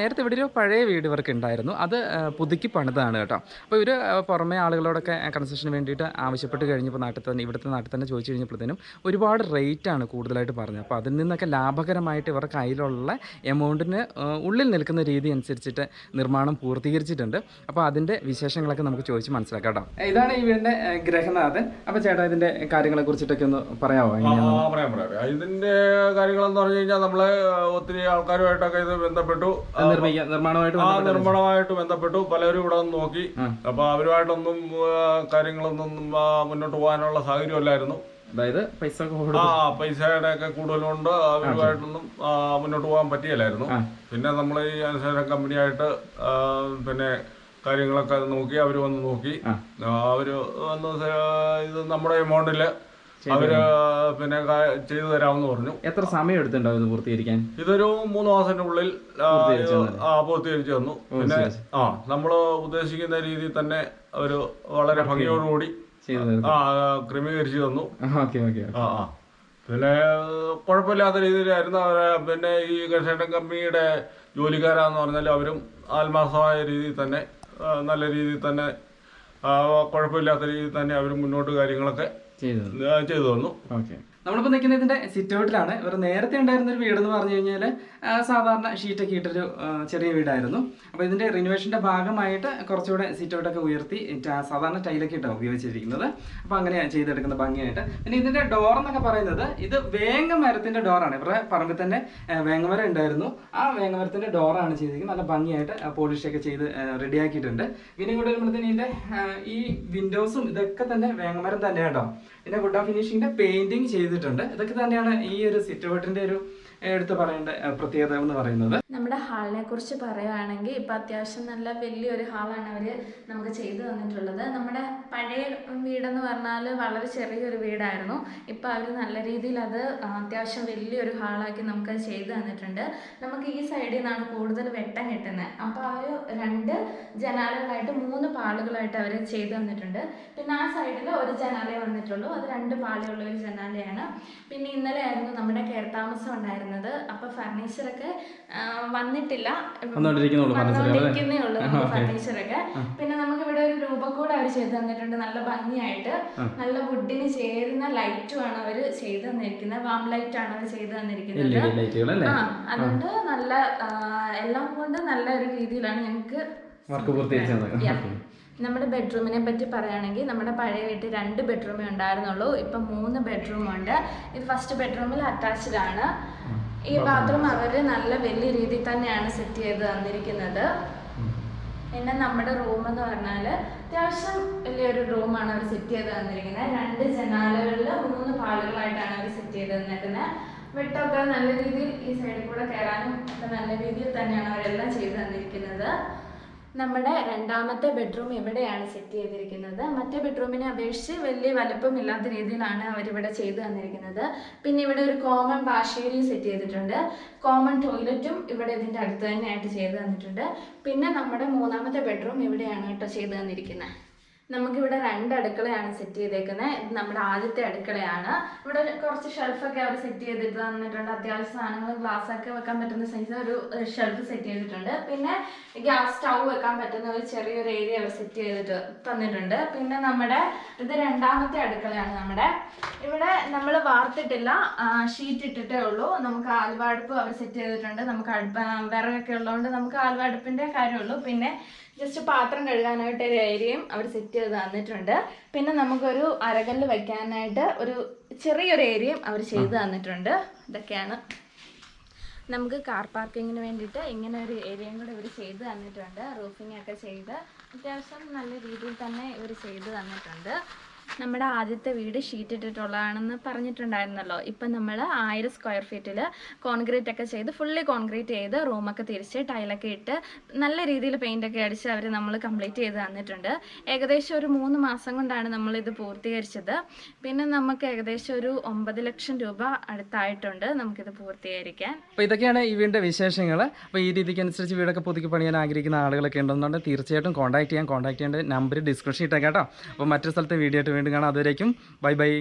നേരത്തെ ഇവിടെ ഒരു പഴയ വീട് ഇവർക്ക് ഉണ്ടായിരുന്നു അത് പുതുക്കി പണിതാണ് കേട്ടോ. അപ്പോൾ ഇവർ പുറമേ ആളുകളോടൊക്കെ കൺസ്ട്രക്ഷന് വേണ്ടിയിട്ട് ആവശ്യപ്പെട്ട് കഴിഞ്ഞപ്പോൾ നാട്ടിൽ തന്നെ ഇവിടുത്തെ നാട്ടിൽ തന്നെ ചോദിച്ചു കഴിഞ്ഞപ്പോഴത്തേനും ഒരുപാട് റേറ്റാണ് കൂടുതലായിട്ട് പറഞ്ഞത്. അപ്പോൾ അതിൽ നിന്നൊക്കെ ലാഭകരമായിട്ട് ഇവരുടെ കയ്യിലുള്ള എമൗണ്ടിന് ഉള്ളിൽ നിൽക്കുന്ന രീതി അനുസരിച്ചിട്ട് നിർമ്മാണം പൂർത്തീകരിച്ചിട്ടുണ്ട്. അപ്പോൾ അതിന്റെ വിശേഷങ്ങളൊക്കെ നമുക്ക് ചോദിച്ച് മനസ്സിലാക്കാം കേട്ടോ. ഇതാണ് ഈ വീടിന്റെ ഗ്രഹനാഥൻ അപ്പോൾ ചേട്ടാ ഇതിന്റെ കാര്യങ്ങളെ കുറിച്ചിട്ടൊക്കെ ഒന്ന് പറയാമോ പറയാം പറയാം. ഇതിന്റെ കാര്യങ്ങളെന്ന് പറഞ്ഞു കഴിഞ്ഞാൽ നമ്മൾ ഒത്തിരി ആൾക്കാരുമായിട്ടൊക്കെ ഇത് ബന്ധപ്പെട്ടു. ആ, നിർമ്മാണമായിട്ട് ബന്ധപ്പെട്ടു. പലരും ഇവിടെ വന്ന് നോക്കി. അപ്പൊ അവരുമായിട്ടൊന്നും കാര്യങ്ങളൊന്നും മുന്നോട്ട് പോകാനുള്ള സാഹചര്യമല്ലായിരുന്നു. അതായത് പൈസ ആ പൈസയുടെ ഒക്കെ കൂടുതലുണ്ട് അവരുമായിട്ടൊന്നും മുന്നോട്ട് പോകാൻ പറ്റിയല്ലായിരുന്നു. പിന്നെ നമ്മൾ ഈ അനുസരണ കമ്പനിയായിട്ട് പിന്നെ കാര്യങ്ങളൊക്കെ നോക്കി അവർ വന്ന് നോക്കി. അവർ വന്ന് ഇത് നമ്മുടെ എമൗണ്ടിൽ അവർ പിന്നെ ചെയ്തു തരാമെന്ന് പറഞ്ഞു. എത്ര സമയം എടുത്തിട്ടുണ്ടാവും ഇത് പൂർത്തീകരിക്കാൻ? ഇതൊരു മൂന്ന് മാസത്തിന്റെ ഉള്ളിൽ ആ, പൂർത്തീകരിച്ചു തന്നു. പിന്നെ ആ നമ്മൾ ഉദ്ദേശിക്കുന്ന രീതി തന്നെ ഒരു വളരെ ഭംഗിയോടുകൂടി ആ ക്രമീകരിച്ചു തന്നു. ആ ആ. പിന്നെ കുഴപ്പമില്ലാത്ത രീതിയിലായിരുന്നു അവരെ. പിന്നെ ഈ കൺസ്ട്രക്ഷൻ കമ്പനിയുടെ ജോലിക്കാരാന്ന് പറഞ്ഞാൽ അവരും ആത്മാർത്ഥമായ രീതിയിൽ തന്നെ നല്ല രീതിയിൽ തന്നെ കുഴപ്പമില്ലാത്ത രീതിയിൽ തന്നെ അവർ മുന്നോട്ട് കാര്യങ്ങളൊക്കെ ചെയ്തു തന്നു. ഓക്കെ. നമ്മളിപ്പോൾ നിൽക്കുന്ന ഇതിന്റെ സിറ്റ് ഔട്ടിലാണ് ഇവർ നേരത്തെ ഉണ്ടായിരുന്ന ഒരു വീടെന്ന് പറഞ്ഞു കഴിഞ്ഞാൽ സാധാരണ ഷീറ്റൊക്കെ ഇട്ടൊരു ചെറിയ വീടായിരുന്നു. അപ്പോൾ ഇതിന്റെ റിനോവേഷന്റെ ഭാഗമായിട്ട് കുറച്ചുകൂടെ സിറ്റ് ഔട്ടൊക്കെ ഉയർത്തി സാധാരണ ടൈലൊക്കെ ഇട്ടാണ് ഉപയോഗിച്ചിരിക്കുന്നത്. അപ്പോൾ അങ്ങനെയാണ് ചെയ്തെടുക്കുന്ന ഭംഗിയായിട്ട്. പിന്നെ ഇതിന്റെ ഡോർ എന്നൊക്കെ പറയുന്നത് ഇത് വേങ്ങ മരത്തിന്റെ ഡോറാണ് ഇവരുടെ പറമ്പിൽ തന്നെ വേങ്ങമരം ഉണ്ടായിരുന്നു. ആ വേങ്ങമരത്തിന്റെ ഡോറാണ് ചെയ്തിരിക്കുന്നത്. നല്ല ഭംഗിയായിട്ട് പോളിഷൊക്കെ ചെയ്ത് റെഡിയാക്കിയിട്ടുണ്ട് പിന്നെ ഇവിടെ വരുമ്പോഴത്തേന് ഇതിന്റെ ഈ വിൻഡോസും ഇതൊക്കെ തന്നെ വേങ്ങമരം തന്നെ കേട്ടോ പിന്നെ വുഡ് ഫിനിഷിങ്ങിന്റെ പെയിന്റിങ് പെയിന്റിങ് ചെയ്തിട്ടുണ്ട്. ഇതൊക്കെ തന്നെയാണ് ഈ ഒരു സിറ്റ് ഒരു എടുത്ത് പറയേണ്ട ആ, പ്രത്യേകത എന്ന് പറയുന്നത്. നമ്മുടെ ഹാളിനെ കുറിച്ച് പറയുകയാണെങ്കിൽ ഇപ്പം അത്യാവശ്യം നല്ല വലിയൊരു ഹാളാണ് അവർ നമുക്ക് ചെയ്തു തന്നിട്ടുള്ളത്. നമ്മുടെ പഴയ വീടെന്ന് പറഞ്ഞാൽ വളരെ ചെറിയൊരു വീടായിരുന്നു. ഇപ്പം അവർ നല്ല രീതിയിൽ അത് അത്യാവശ്യം വലിയൊരു ഹാളാക്കി നമുക്ക് ചെയ്തു തന്നിട്ടുണ്ട്. നമുക്ക് ഈ സൈഡിൽ നിന്നാണ് കൂടുതൽ വെട്ടം കിട്ടുന്നത്. അപ്പോൾ ഒരു രണ്ട് ജനാലകളായിട്ട് മൂന്ന് പാളുകളായിട്ട് അവർ ചെയ്തു തന്നിട്ടുണ്ട്. പിന്നെ ആ സൈഡിൽ ഒരു ജനാലയെ വന്നിട്ടുള്ളൂ. അത് രണ്ട് പാളുള്ള ഒരു ജനാലയാണ്. പിന്നെ ഇന്നലെ ആയിരുന്നു നമ്മുടെ കയർത്താമസം ഉണ്ടായിരുന്നത്. അപ്പോൾ ഫർണിച്ചർ ഒക്കെ വന്നിട്ടില്ല? വന്നുകൊണ്ടിരിക്കുന്നേ ഉള്ളൂ ഫർണിച്ചറൊക്കെ പിന്നെ നമുക്ക് ഇവിടെ ഒരു രൂപക്കൂടെ അവർ ചെയ്തു തന്നിട്ടുണ്ട്. നല്ല ഭംഗിയായിട്ട്. നല്ല വുഡിന് ചേരുന്ന ലൈറ്റും ആണ് അവർ ചെയ്തു തന്നിരിക്കുന്നത്. വാം ലൈറ്റ് ആണ് അവർ ചെയ്തു തന്നിരിക്കുന്നത്. ആ അതുകൊണ്ട് നല്ല എല്ലാം കൊണ്ട് നല്ല ഒരു രീതിയിലാണ് ഞങ്ങൾക്ക് വർക്ക് പൂർത്തീകരിച്ചത്. നമ്മുടെ ബെഡ്റൂമിനെ പറ്റി പറയുകയാണെങ്കിൽ നമ്മുടെ പഴയ വീട്ടിൽ രണ്ട് ബെഡ്റൂമേ ഉണ്ടായിരുന്നുള്ളൂ. ഇപ്പം മൂന്ന് ബെഡ്റൂമുണ്ട് ഇത് ഫസ്റ്റ് ബെഡ്റൂമിൽ അറ്റാച്ച്ഡ് ആണ്. ഈ ബാത്റൂം അവർ നല്ല വലിയ രീതിയിൽ തന്നെയാണ് സെറ്റ് ചെയ്ത് തന്നിരിക്കുന്നത്. പിന്നെ നമ്മുടെ റൂം എന്ന് പറഞ്ഞാൽ അത്യാവശ്യം വലിയൊരു റൂമാണ് അവർ സെറ്റ് ചെയ്ത് തന്നിരിക്കുന്നത്. രണ്ട് ജനാലകളിൽ മൂന്ന് പാളുകളായിട്ടാണ് അവർ സെറ്റ് ചെയ്ത് തന്നിരിക്കുന്നത്. വെട്ടമൊക്കെ നല്ല രീതിയിൽ ഈ സൈഡിൽ കൂടെ കയറാനും ഒക്കെ നല്ല രീതിയിൽ തന്നെയാണ് അവരെല്ലാം ചെയ്ത് തന്നിരിക്കുന്നത്. നമ്മുടെ രണ്ടാമത്തെ ബെഡ്റൂം ഇവിടെയാണ് സെറ്റ് ചെയ്തിരിക്കുന്നത്. മറ്റേ ബെഡ്റൂമിനെ അപേക്ഷിച്ച് വലിയ വലുപ്പമില്ലാത്ത രീതിയിലാണ് അവരിവിടെ ചെയ്തു തന്നിരിക്കുന്നത്. പിന്നെ ഇവിടെ ഒരു കോമൺ ഭാഷേരിയും സെറ്റ് ചെയ്തിട്ടുണ്ട്. കോമൺ ടോയ്ലറ്റും ഇവിടെ ഇതിന്റെ അടുത്ത് തന്നെയായിട്ട് ചെയ്തു തന്നിട്ടുണ്ട്. പിന്നെ നമ്മുടെ മൂന്നാമത്തെ ബെഡ്റൂം ഇവിടെയാണ് കേട്ടോ ചെയ്തു തന്നിരിക്കുന്നത്. നമുക്കിവിടെ രണ്ട് അടുക്കളയാണ് സെറ്റ് ചെയ്തേക്കുന്നത് ഇത് നമ്മുടെ ആദ്യത്തെ അടുക്കളയാണ്. ഇവിടെ കുറച്ച് ഷെൽഫൊക്കെ അവർ സെറ്റ് ചെയ്തിട്ട് തന്നിട്ടുണ്ട്. അത്യാവശ്യം സാധനങ്ങൾ ഗ്ലാസ് ഒക്കെ വെക്കാൻ പറ്റുന്ന സൈസ് ഒരു ഷെൽഫ് സെറ്റ് ചെയ്തിട്ടുണ്ട്. പിന്നെ ഗ്യാസ് സ്റ്റൗ വെക്കാൻ പറ്റുന്ന ഒരു ചെറിയൊരു ഏരിയ അവർ സെറ്റ് ചെയ്തിട്ട് തന്നിട്ടുണ്ട്. പിന്നെ നമ്മുടെ ഇത് രണ്ടാമത്തെ അടുക്കളയാണ് നമ്മുടെ. ഇവിടെ നമ്മൾ വാർത്തിട്ടില്ല. ഷീറ്റ് ഇട്ടിട്ടേ ഉള്ളൂ. നമുക്ക് ആൽവാടുപ്പ് അവർ സെറ്റ് ചെയ്തിട്ടുണ്ട്. നമുക്ക് വിറകൊക്കെ ഉള്ളതുകൊണ്ട് നമുക്ക് ആൽവാടുപ്പിന്റെ കാര്യമുള്ളൂ പിന്നെ ജസ്റ്റ് പാത്രം കഴുകാനായിട്ട് ഒരു ഏരിയയും അവർ സെറ്റ് ചെയ്ത് തന്നിട്ടുണ്ട്. പിന്നെ നമുക്കൊരു അരകല്ല് വെക്കാനായിട്ട് ഒരു ചെറിയൊരു ഏരിയയും അവർ ചെയ്ത് തന്നിട്ടുണ്ട്. ഇതൊക്കെയാണ്. നമുക്ക് കാർ പാർക്കിങ്ങിന് വേണ്ടിയിട്ട് ഇങ്ങനെ ഒരു ഏരിയയും കൂടെ ഇവർ ചെയ്ത് തന്നിട്ടുണ്ട്. റൂഫിംഗ് ഒക്കെ ചെയ്ത് അത്യാവശ്യം നല്ല രീതിയിൽ തന്നെ ഇവർ ചെയ്ത് തന്നിട്ടുണ്ട്. നമ്മുടെ ആദ്യത്തെ വീട് ഷീറ്റ് ഇട്ടിട്ടുള്ളതാണെന്ന് പറഞ്ഞിട്ടുണ്ടായിരുന്നല്ലോ. ഇപ്പം നമ്മൾ ആയിരം സ്ക്വയർ ഫീറ്റിൽ കോൺക്രീറ്റ് ഒക്കെ ചെയ്ത് ഫുള്ളി കോൺക്രീറ്റ് ചെയ്ത് റൂമൊക്കെ തിരിച്ച് ടൈലൊക്കെ ഇട്ട് നല്ല രീതിയിൽ പെയിന്റ് ഒക്കെ അടിച്ച് അവർ നമ്മൾ കംപ്ലീറ്റ് ചെയ്ത് തന്നിട്ടുണ്ട്. ഏകദേശം ഒരു മൂന്ന് മാസം കൊണ്ടാണ് നമ്മൾ ഇത് പൂർത്തീകരിച്ചത്. പിന്നെ നമുക്ക് ഏകദേശം ഒരു ഒമ്പത് ലക്ഷം രൂപ അടുത്തായിട്ടുണ്ട് നമുക്കിത് പൂർത്തീകരിക്കാൻ. അപ്പോൾ ഇതൊക്കെയാണ് ഈ വീടിന്റെ വിശേഷങ്ങൾ അപ്പോൾ ഈ രീതിക്ക് അനുസരിച്ച് വീടൊക്കെ പുതുക്കി പണിയാൻ ആഗ്രഹിക്കുന്ന ആളുകളൊക്കെ ഉണ്ടെന്നുണ്ടെങ്കിൽ തീർച്ചയായിട്ടും കോൺടാക്ട് ചെയ്യാൻ കോൺടാക്ട് ചെയ്യേണ്ട നമ്പർ ഡിസ്ക്രിപ്ഷൻ ഇട്ടേക്കാം കേട്ടോ. അപ്പോൾ മറ്റൊരു സ്ഥലത്തെ വീഡിയോ ആയിട്ട് വീണ്ടും കാണാം. അതുവരേക്കും ബൈ ബൈ.